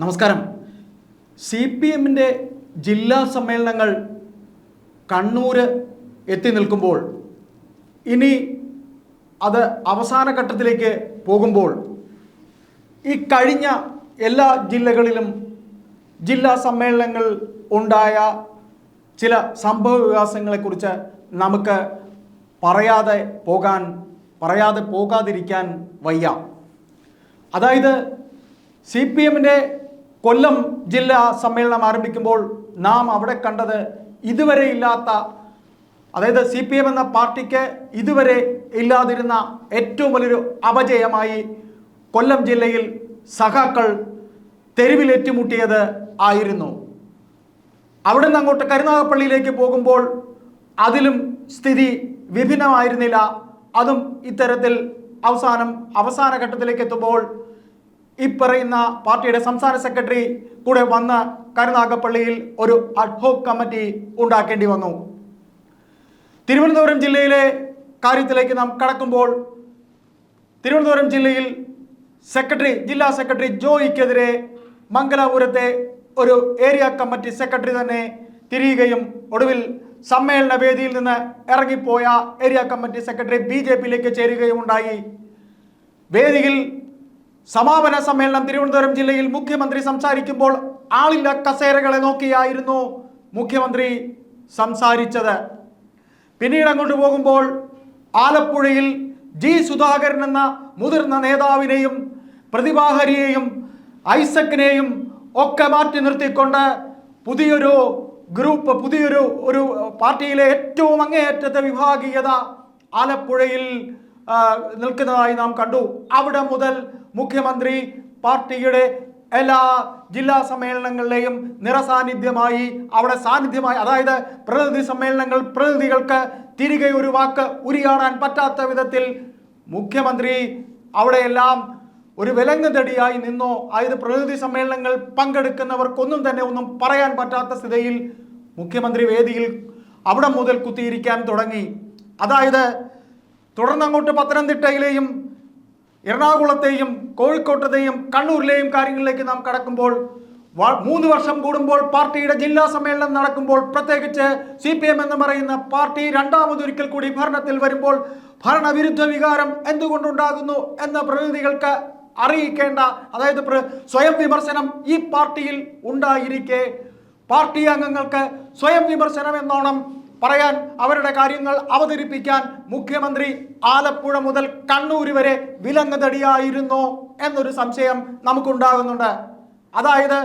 നമസ്കാരം. C P എമ്മിന്റെ ജില്ലാ സമ്മേളനങ്ങൾ കണ്ണൂര് എത്തി നിൽക്കുമ്പോൾ ഇനി അത് അവസാന ഘട്ടത്തിലേക്ക് പോകുമ്പോൾ ഈ കഴിഞ്ഞ എല്ലാ ജില്ലകളിലും ജില്ലാ സമ്മേളനങ്ങൾ ഉണ്ടായ ചില സംഭവ വികാസങ്ങളെക്കുറിച്ച് നമുക്ക് പറയാതെ പോകാൻ പറയാതെ പോകാതിരിക്കാൻ വയ്യ. അതായത് സി പി എമ്മിന്റെ കൊല്ലം ജില്ലാ സമ്മേളനം ആരംഭിക്കുമ്പോൾ നാം അവിടെ കണ്ടത് ഇതുവരെ ഇല്ലാത്ത അതായത് സി പി എം എന്ന പാർട്ടിക്ക് ഇതുവരെ ഇല്ലാതിരുന്ന ഏറ്റവും വലിയൊരു അപജയമായി കൊല്ലം ജില്ലയിൽ സഖാക്കൾ തെരുവിലേറ്റുമുട്ടിയത് ആയിരുന്നു. അവിടെ നിന്ന് അങ്ങോട്ട് കരുനാഗപ്പള്ളിയിലേക്ക് പോകുമ്പോൾ അതിലും സ്ഥിതി വിഭിന്നമായിരുന്നില്ല. അതും ഇത്തരത്തിൽ അവസാനം അവസാന ഘട്ടത്തിലേക്ക് എത്തുമ്പോൾ ഈ പറയുന്ന പാർട്ടിയുടെ സംസ്ഥാന സെക്രട്ടറി കൂടെ വന്ന് കരുനാഗപ്പള്ളിയിൽ ഒരു അഡ്ഹോക് കമ്മിറ്റി ഉണ്ടാക്കേണ്ടി വന്നു. തിരുവനന്തപുരം ജില്ലയിലെ കാര്യത്തിലേക്ക് നാം കടക്കുമ്പോൾ തിരുവനന്തപുരം ജില്ലയിൽ സെക്രട്ടറി ജില്ലാ സെക്രട്ടറി ജോയിക്കെതിരെ മംഗലാപുരത്തെ ഒരു ഏരിയ കമ്മിറ്റി സെക്രട്ടറി തന്നെ തിരിയുകയും ഒടുവിൽ സമ്മേളന വേദിയിൽ നിന്ന് ഇറങ്ങിപ്പോയ area committee secretary B J പിയിലേക്ക് ചേരുകയും ഉണ്ടായി വേദിയിൽ സമാപന സമ്മേളനം തിരുവനന്തപുരം ജില്ലയിൽ മുഖ്യമന്ത്രി സംസാരിക്കുമ്പോൾ ആളില്ല കസേരകളെ നോക്കിയായിരുന്നു മുഖ്യമന്ത്രി സംസാരിച്ചത്. പിന്നീട് അങ്ങോട്ട് പോകുമ്പോൾ ആലപ്പുഴയിൽ ജി സുധാകരൻ എന്ന മുതിർന്ന നേതാവിനെയും പ്രതിഭാഹരിയെയും ഐസക്കിനെയും ഒക്കെ മാറ്റി നിർത്തിക്കൊണ്ട് പുതിയൊരു ഗ്രൂപ്പ് പുതിയൊരു ഒരു പാർട്ടിയിലെ ഏറ്റവും അങ്ങേയറ്റത്തെ വിഭാഗീയത ആലപ്പുഴയിൽ നിൽക്കുന്നതായി നാം കണ്ടു. അവിടെ മുതൽ മുഖ്യമന്ത്രി പാർട്ടിയുടെ എല്ലാ ജില്ലാ സമ്മേളനങ്ങളിലെയും നിറസാന്നിധ്യമായി അവിടെ സാന്നിധ്യമായി അതായത് പ്രതിനിധി സമ്മേളനങ്ങൾ പ്രതിനിധികൾക്ക് തിരികെ ഒരു വാക്ക് ഉരിയാടാൻ പറ്റാത്ത വിധത്തിൽ മുഖ്യമന്ത്രി അവിടെയെല്ലാം ഒരു വിലങ്ങ് തടിയായി നിന്നോ. അതായത് പ്രതിനിധി സമ്മേളനങ്ങൾ പങ്കെടുക്കുന്നവർക്കൊന്നും തന്നെ ഒന്നും പറയാൻ പറ്റാത്ത സ്ഥിതിയിൽ മുഖ്യമന്ത്രി വേദിയിൽ അവിടെ മുതൽ കുത്തിയിരിക്കാൻ തുടങ്ങി. അതായത് തുടർന്നങ്ങോട്ട് പത്തനംതിട്ടയിലെയും എറണാകുളത്തെയും കോഴിക്കോട്ടത്തെയും കണ്ണൂരിലെയും കാര്യങ്ങളിലേക്ക് നാം കടക്കുമ്പോൾ മൂന്ന് വർഷം കൂടുമ്പോൾ പാർട്ടിയുടെ ജില്ലാ സമ്മേളനം നടക്കുമ്പോൾ പ്രത്യേകിച്ച് സി പി എം എന്ന് പറയുന്ന പാർട്ടി രണ്ടാമതൊരിക്കൽ കൂടി ഭരണത്തിൽ വരുമ്പോൾ ഭരണവിരുദ്ധ വികാരം എന്തുകൊണ്ടുണ്ടാകുന്നു എന്ന പ്രതിനിധികൾക്ക് അറിയിക്കേണ്ട അതായത് സ്വയം വിമർശനം ഈ പാർട്ടിയിൽ ഉണ്ടായിരിക്കെ. പാർട്ടി അംഗങ്ങൾക്ക് സ്വയം വിമർശനം എന്നോണം പറയാൻ അവരുടെ കാര്യങ്ങൾ അവതരിപ്പിക്കാൻ മുഖ്യമന്ത്രി ആലപ്പുഴ മുതൽ കണ്ണൂർ വരെ വിലങ്ങുതടിയായിരുന്നോ എന്നൊരു സംശയം നമുക്കുണ്ടാകുന്നുണ്ട്. അതായത്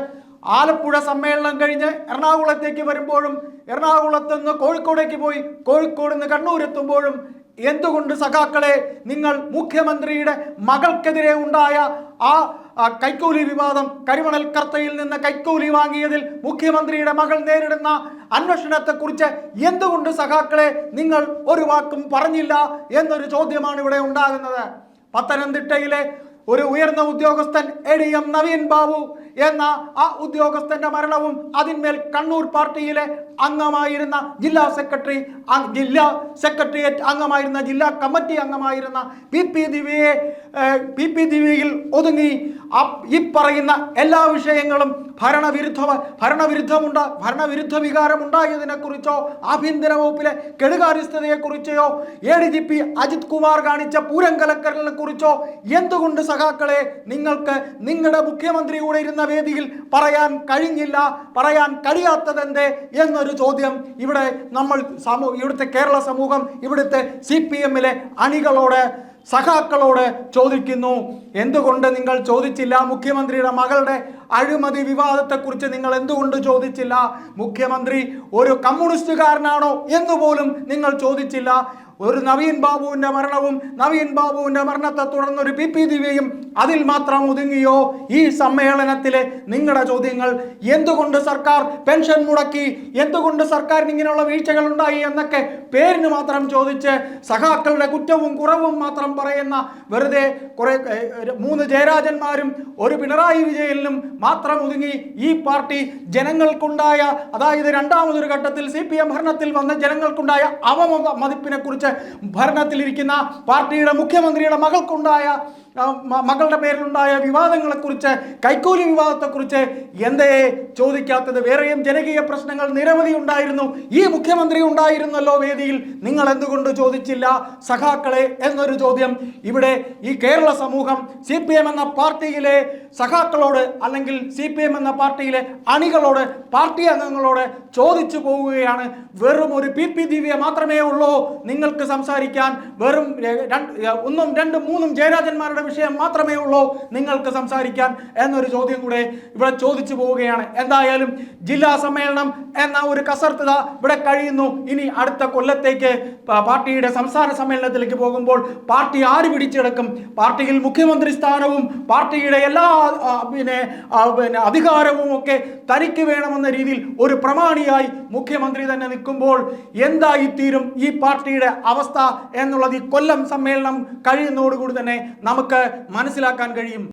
ആലപ്പുഴ സമ്മേളനം കഴിഞ്ഞ് എറണാകുളത്തേക്ക് വരുമ്പോഴും എറണാകുളത്ത് നിന്ന് കോഴിക്കോടേക്ക് പോയി കോഴിക്കോട് നിന്ന് കണ്ണൂർ എത്തുമ്പോഴും എന്തുകൊണ്ട് സഖാക്കളെ നിങ്ങൾ മുഖ്യമന്ത്രിയുടെ മകൾക്കെതിരെ ഉണ്ടായ ആ കൈക്കൂലി വിവാദം കരിമണൽ കർത്തയിൽ നിന്ന് കൈക്കൂലി വാങ്ങിയതിൽ മുഖ്യമന്ത്രിയുടെ മകൾ നേരിടുന്ന അന്വേഷണത്തെക്കുറിച്ച് എന്തുകൊണ്ട് സഖാക്കളെ നിങ്ങൾ ഒരു വാക്കും പറഞ്ഞില്ല എന്നൊരു ചോദ്യമാണ് ഇവിടെ ഉണ്ടാകുന്നത്. പത്തനംതിട്ടയിലെ ഒരു ഉയർന്ന ഉദ്യോഗസ്ഥൻ A D M Naveen Babu എന്ന ആ ഉദ്യോഗസ്ഥന്റെ മരണവും അതിന്മേൽ കണ്ണൂർ പാർട്ടിയിലെ അംഗമായിരുന്ന ജില്ലാ സെക്രട്ടറി ജില്ലാ സെക്രട്ടേറിയറ്റ് അംഗമായിരുന്ന ജില്ലാ കമ്മിറ്റി അംഗമായിരുന്ന പി പി ദിവ്യയെ പി പി ദിവ്യയിൽ ഒതുങ്ങി ഈ പറയുന്ന എല്ലാ വിഷയങ്ങളും ഭരണവിരുദ്ധ ഭരണവിരുദ്ധമുണ്ട ഭരണവിരുദ്ധ വികാരം ഉണ്ടായതിനെക്കുറിച്ചോ ആഭ്യന്തര വകുപ്പിലെ കെടുകാര്യസ്ഥതയെക്കുറിച്ചോ A D G P Ajith Kumar കാണിച്ച പൂരം കലക്കലിനെ കുറിച്ചോ എന്തുകൊണ്ട് സഖാക്കളെ നിങ്ങൾക്ക് നിങ്ങളുടെ മുഖ്യമന്ത്രി കൂടെ ഇരുന്ന വേദിയിൽ പറയാൻ കഴിഞ്ഞില്ല പറയാൻ കഴിയാത്തതെന്തേ എന്നൊരു ചോദ്യം. ഇവിടെ നമ്മൾ സമൂ ഇവിടുത്തെ കേരള സമൂഹം ഇവിടുത്തെ സി പി എമ്മിലെ അണികളോട് സഖാക്കളോട് ചോദിക്കുന്നു. എന്തുകൊണ്ട് നിങ്ങൾ ചോദിച്ചില്ല? മുഖ്യമന്ത്രിയുടെ മകളുടെ അഴിമതി വിവാദത്തെക്കുറിച്ച് നിങ്ങൾ എന്തുകൊണ്ട് ചോദിച്ചില്ല? മുഖ്യമന്ത്രി ഒരു കമ്മ്യൂണിസ്റ്റുകാരനാണോ എന്നുപോലും നിങ്ങൾ ചോദിച്ചില്ല. ഒരു നവീൻ ബാബുവിന്റെ മരണവും നവീൻ ബാബുവിന്റെ മരണത്തെ തുടർന്ന് ഒരു പി പി ദിവ്യയും അതിൽ മാത്രം ഒതുങ്ങിയോ? ഈ സമ്മേളനത്തിലെ നിങ്ങളുടെ ചോദ്യങ്ങൾ എന്തുകൊണ്ട് സർക്കാർ പെൻഷൻ മുടക്കി? എന്തുകൊണ്ട് സർക്കാരിന് ഇങ്ങനെയുള്ള വീഴ്ചകൾ ഉണ്ടായി എന്നൊക്കെ പേരിന് മാത്രം ചോദിച്ച് സഖാക്കളുടെ കുറ്റവും കുറവും മാത്രം പറയുന്ന വെറുതെ കുറേ മൂന്ന് ജയരാജന്മാരും ഒരു പിണറായി വിജയനും മാത്രം ഒതുങ്ങി ഈ പാർട്ടി ജനങ്ങൾക്കുണ്ടായ അതായത് രണ്ടാമതൊരു ഘട്ടത്തിൽ സി പി എം ഭരണത്തിൽ വന്ന ജനങ്ങൾക്കുണ്ടായ അവമതിപ്പിനെ കുറിച്ച് ഭരണത്തിലിരിക്കുന്ന പാർട്ടിയുടെ മുഖ്യമന്ത്രിയുടെ മകൾക്കുണ്ടായ ആ, മ- മകളുടെ പേരിലുണ്ടായ വിവാദങ്ങളെക്കുറിച്ച് കൈക്കൂലി വിവാദത്തെക്കുറിച്ച് എന്തേ ചോദിക്കാത്തത്? വേറെയും ജനകീയ പ്രശ്നങ്ങൾ നിരവധി ഉണ്ടായിരുന്നു. ഈ മുഖ്യമന്ത്രി ഉണ്ടായിരുന്നല്ലോ വേദിയിൽ. നിങ്ങൾ എന്തുകൊണ്ട് ചോദിച്ചില്ല? സഖാക്കളെ എന്നൊരു ചോദ്യം ഇവിടെ ഈ കേരള സമൂഹം സി എന്ന പാർട്ടിയിലെ സഖാക്കളോട് അല്ലെങ്കിൽ സി എന്ന പാർട്ടിയിലെ അണികളോട് പാർട്ടി അംഗങ്ങളോട് ചോദിച്ചു പോവുകയാണ്. വെറും ഒരു പി പി ദിവ്യ മാത്രമേ ഉള്ളൂ നിങ്ങൾക്ക് സംസാരിക്കാൻ. വെറും ഒന്നും രണ്ടും മൂന്നും ജയരാജന്മാരുടെ വിഷയം മാത്രമേ ഉള്ളൂ നിങ്ങൾക്ക് സംസാരിക്കാൻ എന്നൊരു ചോദ്യം കൂടെ ഇവിടെ ചോദിച്ചു പോവുകയാണ്. എന്തായാലും ജില്ലാ സമ്മേളനം എന്ന ഒരു കസർത്തത ഇവിടെ കഴിയുന്നു. ഇനി അടുത്ത കൊല്ലത്തേക്ക് പാർട്ടിയുടെ സംസ്ഥാന സമ്മേളനത്തിലേക്ക് പോകുമ്പോൾ പാർട്ടി ആര് പിടിച്ചെടുക്കും? പാർട്ടിയിൽ മുഖ്യമന്ത്രി സ്ഥാനവും പാർട്ടിയുടെ എല്ലാ പിന്നെ പിന്നെ അധികാരവും ഒക്കെ തനിക്ക് വേണമെന്ന രീതിയിൽ ഒരു പ്രമാണിയായി മുഖ്യമന്ത്രി തന്നെ നിൽക്കുമ്പോൾ എന്തായിത്തീരും ഈ പാർട്ടിയുടെ അവസ്ഥ എന്നുള്ളത് ഈ കൊല്ലം സമ്മേളനം കഴിയുന്നതോടുകൂടി തന്നെ നമുക്ക് മനസ്സിലാക്കാൻ കഴിയും